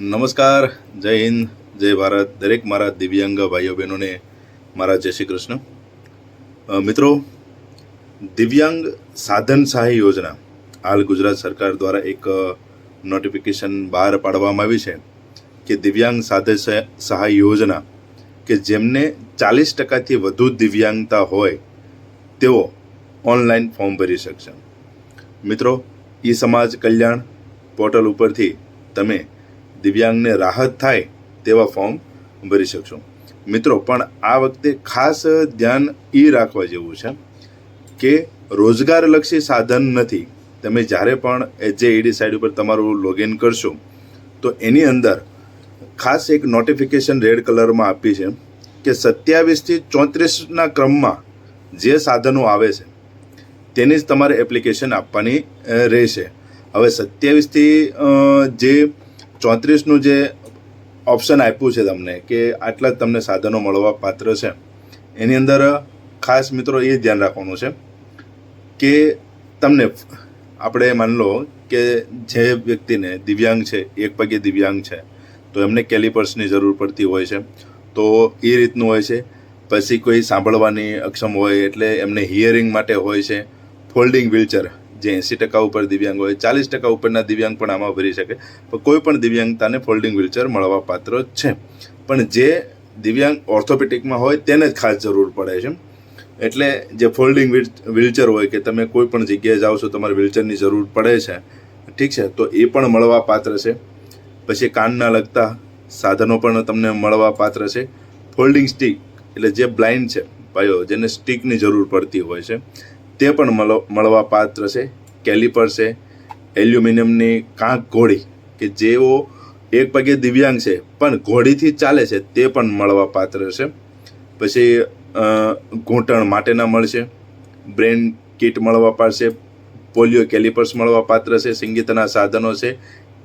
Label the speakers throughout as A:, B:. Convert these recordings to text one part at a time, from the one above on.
A: નમસ્કાર, જય હિન્દ, જય ભારત, દરેક મારા દિવ્યાંગ ભાઈઓ બહેનોને, મારા જય શ્રી કૃષ્ણ. મિત્રો, દિવ્યાંગ સાધન સહાય યોજના હાલ ગુજરાત સરકાર દ્વારા એક નોટિફિકેશન બહાર પાડવામાં આવી છે કે દિવ્યાંગ સાધન સહ- સહાય યોજના કે જેમને ચાલીસ ટકાથી વધુ દિવ્યાંગતા હોય, તેઓ ઓનલાઈન ફોર્મ ભરી શકશે. મિત્રો, ઈ સમાજ કલ્યાણ પોર્ટલ ઉપરથી તમે દિવ્યાંગને રાહત થાય તેવા ફોર્મ ભરી શકશો. મિત્રો, પણ આ વખતે ખાસ ધ્યાન એ રાખવા જેવું છે કે રોજગારલક્ષી સાધન નથી. તમે જ્યારે પણ એચજેઈડી સાઇટ ઉપર તમારું લોગિન કરશો, તો એની અંદર ખાસ એક નોટિફિકેશન રેડ કલરમાં આપી છે કે સત્યાવીસથી ચોત્રીસના ક્રમમાં જે સાધનો આવે છે, તેની જ તમારે એપ્લિકેશન આપવાની રહેશે. હવે સત્યાવીસથી જે ચોત્રીસનું જે ઓપ્શન આપ્યું છે તમને કે આટલા જ તમને સાધનો મળવા પાત્ર છે, એની અંદર ખાસ મિત્રો એ ધ્યાન રાખવાનું છે કે તમને આપણે માન લો કે જે વ્યક્તિને દિવ્યાંગ છે, એક પગે દિવ્યાંગ છે, તો એમને કેલિપર્સની જરૂર પડતી હોય છે, તો એ રીતનું હોય છે. પછી કોઈ સાંભળવાની અક્ષમ હોય એટલે એમને હિયરિંગ માટે હોય છે ફોલ્ડિંગ વ્હીલચેર જે એંસી ટકા ઉપર દિવ્યાંગ હોય, ચાલીસ ટકા ઉપરના દિવ્યાંગ પણ આમાં ભરી શકે. પણ કોઈ પણ દિવ્યાંગતાને ફોલ્ડિંગ વ્હીલચેર મળવા પાત્ર છે. પણ જે દિવ્યાંગ ઓર્થોપેટિકમાં હોય તેને જ ખાસ જરૂર પડે છે. એટલે જે ફોલ્ડિંગ વ્હીલચેર હોય કે તમે કોઈ પણ જગ્યાએ જાઓ છો, તમારે વ્હીલચેરની જરૂર પડે છે. ઠીક છે? તો એ પણ મળવા પાત્ર છે. પછી કાનના લગતા સાધનો પણ તમને મળવા પાત્ર છે. ફોલ્ડિંગ સ્ટીક એટલે જે બ્લાઇન્ડ છે, ભાઈઓ, જેને સ્ટીકની જરૂર પડતી હોય છે. તે પણ મળ- મળવા પાત્ર છે. કેલિપર છે, એલ્યુમિનિયમની કાંક ઘોડી કે જેઓ એક પગે દિવ્યાંગ છે, પણ ઘોડીથી ચાલે છે, તે પણ મળવા પાત્ર છે. પછી ઘૂંટણ માટેના મળશે. બ્રેન કીટ મળવા પાડશે. પોલિયો કેલિપર્સ મળવા પાત્ર છે, સંગીતના સાધનો છે.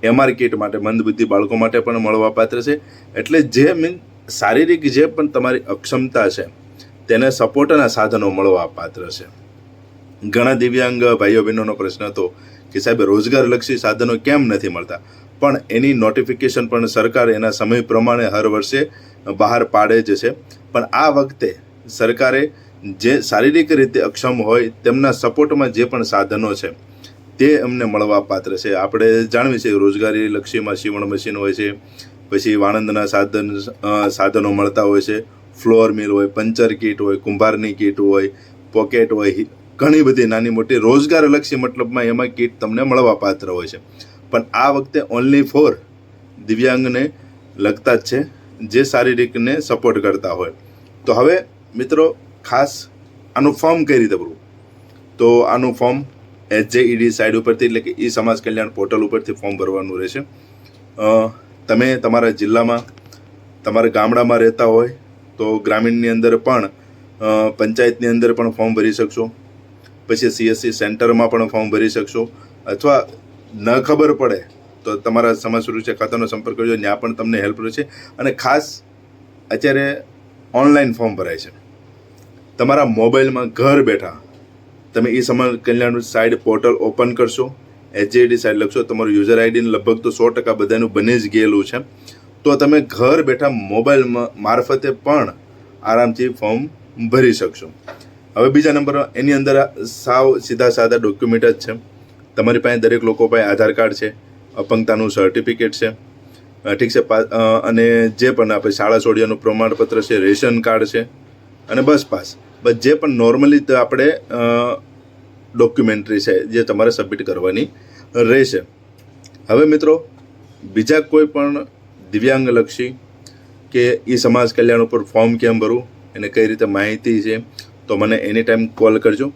A: એમઆર કીટ માટે, મંદબુદ્ધિ બાળકો માટે પણ મળવા પાત્ર છે. એટલે જે મીન શારીરિક જે પણ તમારી અક્ષમતા છે, તેને સપોર્ટના સાધનો મળવા પાત્ર છે. ઘણા દિવ્યાંગ ભાઈઓ બહેનોનો પ્રશ્ન હતો કે સાહેબ રોજગારલક્ષી સાધનો કેમ નથી મળતા? પણ એની નોટિફિકેશન પણ સરકાર એના સમય પ્રમાણે હર વર્ષે બહાર પાડે જ છે. પણ આ વખતે સરકારે જે શારીરિક રીતે અક્ષમ હોય તેમના સપોર્ટમાં જે પણ સાધનો છે, તે અમને મળવા પાત્ર છે. આપણે જાણવી છે રોજગારી લક્ષીમાં સીવણ મશીન હોય છે, પછી વાણંદના સાધન સાધનો મળતા હોય છે. ફ્લોર મિલ હોય, પંચર કીટ હોય, કુંભારની કીટ હોય પોકેટ હોય ઘણી બધી નાની મોટી રોજગારલક્ષી મતલબમાં એમાં કીટ તમને મળવા પાત્ર હોય છે. પણ આ વખતે ઓનલી ફોર દિવ્યાંગને લગતા જ છે, જે શારીરિકને સપોર્ટ કરતા હોય. તો હવે મિત્રો ખાસ આનું ફોર્મ કઈ રીતે ભરવું? તો આનું ફોર્મ એચજેઈડી સાઇડ ઉપરથી, એટલે કે ઈ સમાજ કલ્યાણ પોર્ટલ ઉપરથી ફોર્મ ભરવાનું રહેશે. તમે તમારા જિલ્લામાં, તમારા ગામડામાં રહેતા હોય, તો ગ્રામીણની અંદર પણ પંચાયતની અંદર પણ ફોર્મ ભરી શકશો. પછી સીએસસી સેન્ટરમાં પણ ફોર્મ ભરી શકશો. અથવા ન ખબર પડે તો તમારા સમાજ સુરક્ષા ખાતાનો સંપર્ક કરજો, ત્યાં પણ તમને હેલ્પ રહેશે. અને ખાસ અત્યારે ઓનલાઈન ફોર્મ ભરાય છે. તમારા મોબાઈલમાં ઘર બેઠા તમે એ સમાજ કલ્યાણ સાઇડ પોર્ટલ ઓપન કરશો એચજીઆઈડી સાઇડ લખશો, તમારું યુઝર આઈડી લગભગ તો સો ટકા બધાનું બની જ ગયેલું છે. તો તમે ઘર બેઠા મોબાઈલ મારફતે પણ આરામથી ફોર્મ ભરી શકશો. હવે બીજા નંબર એની અંદર સાવ સીધા સાદા ડોક્યુમેન્ટ જ છે. તમારી પાસે દરેક લોકો પાસે આધાર કાર્ડ છે, અપંગતાનું સર્ટિફિકેટ છે. ઠીક છે અને જે પણ આપણે શાળા છોડ્યાનું પ્રમાણપત્ર છે, રેશન કાર્ડ છે, અને બસ પાસ. બસ જે પણ નોર્મલી આપણે ડોક્યુમેન્ટરી છે, જે તમારે સબમિટ કરવાની રહેશે. હવે મિત્રો, બીજા કોઈ પણ દિવ્યાંગલક્ષી કે એ સમાજ કલ્યાણ ઉપર ફોર્મ કેમ ભરવું, એને કઈ રીતે માહિતી છે તો મને એની ટાઈમ કોલ કરજો.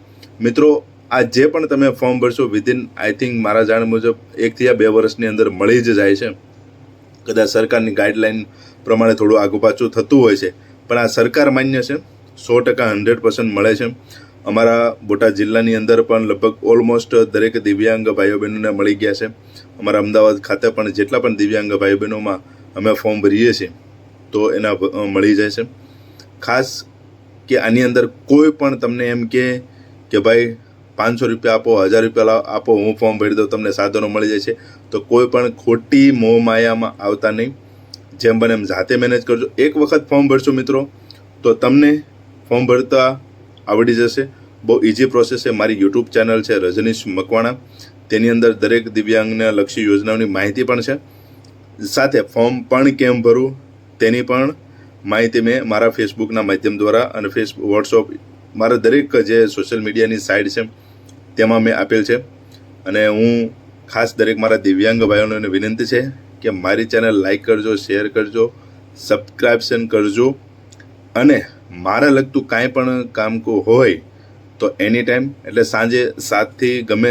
A: મિત્રો, આ જે પણ તમે ફોર્મ ભરશો વિધિન આઈ થિંક મારા જાણ મુજબ એકથી આ બે વર્ષની અંદર મળી જ જાય છે. કદાચ સરકારની ગાઈડલાઈન પ્રમાણે થોડું આગુ પાછું થતું હોય છે. પણ આ સરકાર માન્ય છે. સો ટકા હંડ્રેડ પર્સન્ટ મળે છે. અમારા બોટાદ જિલ્લાની અંદર પણ લગભગ ઓલમોસ્ટ દરેક દિવ્યાંગ ભાઈઓ બહેનોને મળી ગયા છે. અમારા અમદાવાદ ખાતે પણ જેટલા પણ દિવ્યાંગ ભાઈઓ બહેનોમાં અમે ફોર્મ ભરીએ છીએ, તો એના મળી જાય છે. ખાસ કે આની અંદર કોઈ પણ તમને એમ કે કે ભાઈ પાંચસો રૂપિયા આપો, હજાર રૂપિયા આપો, હું ફોર્મ ભરી દઉં, તમને સાધનો મળી જાય છે. તો કોઈ પણ ખોટી મોહ માયામાં આવતા નહીં. જેમ બને એમ જાતે મેનેજ કરજો. એક વખત ફોર્મ ભરશો મિત્રો, તો તમને ફોર્મ ભરતા આવડી જશે. બહુ ઇઝી પ્રોસેસ છે. મારી યુટ્યુબ ચેનલ છે રજનીશ મકવાણા. તેની અંદર દરેક દિવ્યાંગને લક્ષી યોજનાઓની માહિતી પણ છે. સાથે ફોર્મ પણ કેમ ભરવું તેની પણ માહિતી મેં મારા ફેસબુકના માધ્યમ દ્વારા અને ફેસબુક વોટ્સઅપ મારા દરેક જે સોશિયલ મીડિયાની સાઇટ છે, તેમાં મેં આપેલ છે. અને હું ખાસ દરેક મારા દિવ્યાંગ ભાઈઓને વિનંતી છે કે મારી ચેનલ લાઇક કરજો શેર કરજો સબસ્ક્રાઇબશન કરજો. અને મારા લગતું કાંઈ પણ કામ કો હોય તો એની ટાઈમ એટલે સાંજે સાતથી ગમે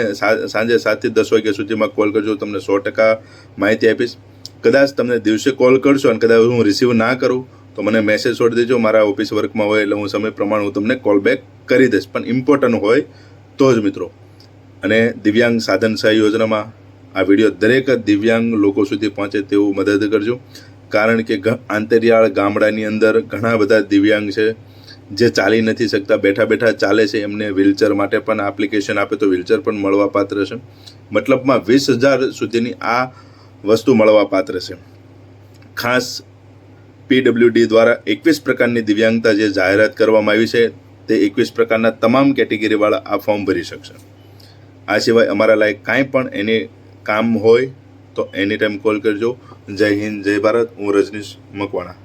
A: સાંજે સાતથી દસ વાગ્યા સુધીમાં કોલ કરજો, તમને સો ટકા માહિતી આપીશ. કદાચ તમને દિવસે કોલ કરશો અને કદાચ હું રિસીવ ના કરું તો મને મેસેજ છોડી દેજો, મારા ઓફિસ વર્કમાં હોય એટલે હું સમય પ્રમાણે હું તમને કોલ બેક કરી દઈશ. પણ ઇમ્પોર્ટન્ટ હોય તો જ મિત્રો. અને દિવ્યાંગ સાધન સહાય યોજનામાં આ વીડિયો દરેક દિવ્યાંગ લોકો સુધી પહોંચે તેવું મદદ કરજો. કારણ કે આંતરિયાળ ગામડાની અંદર ઘણા બધા દિવ્યાંગ છે, જે ચાલી નથી શકતા. બેઠા બેઠા ચાલે છે એમને વ્હીલચેર માટે પણ એપ્લિકેશન આપે તો વ્હીલચેર પણ મળવા પાત્ર છે. મતલબમાં વીસ હજાર સુધીની આ વસ્તુ મળવા પાત્ર છે. ખાસ પીડબ્લ્યુડી દ્વારા એકવીસ પ્રકારની દિવ્યાંગતા જે જાહેરાત કરવામાં આવી છે, તે એકવીસ પ્રકારના તમામ કેટેગરીવાળા આ ફોર્મ ભરી શકશે. આ સિવાય અમારા લાયક કાંઈ પણ એને કામ હોય તો એની ટાઈમ કોલ કરજો. જય હિન્દ, જય ભારત. હું રજનીશ મકવાણા.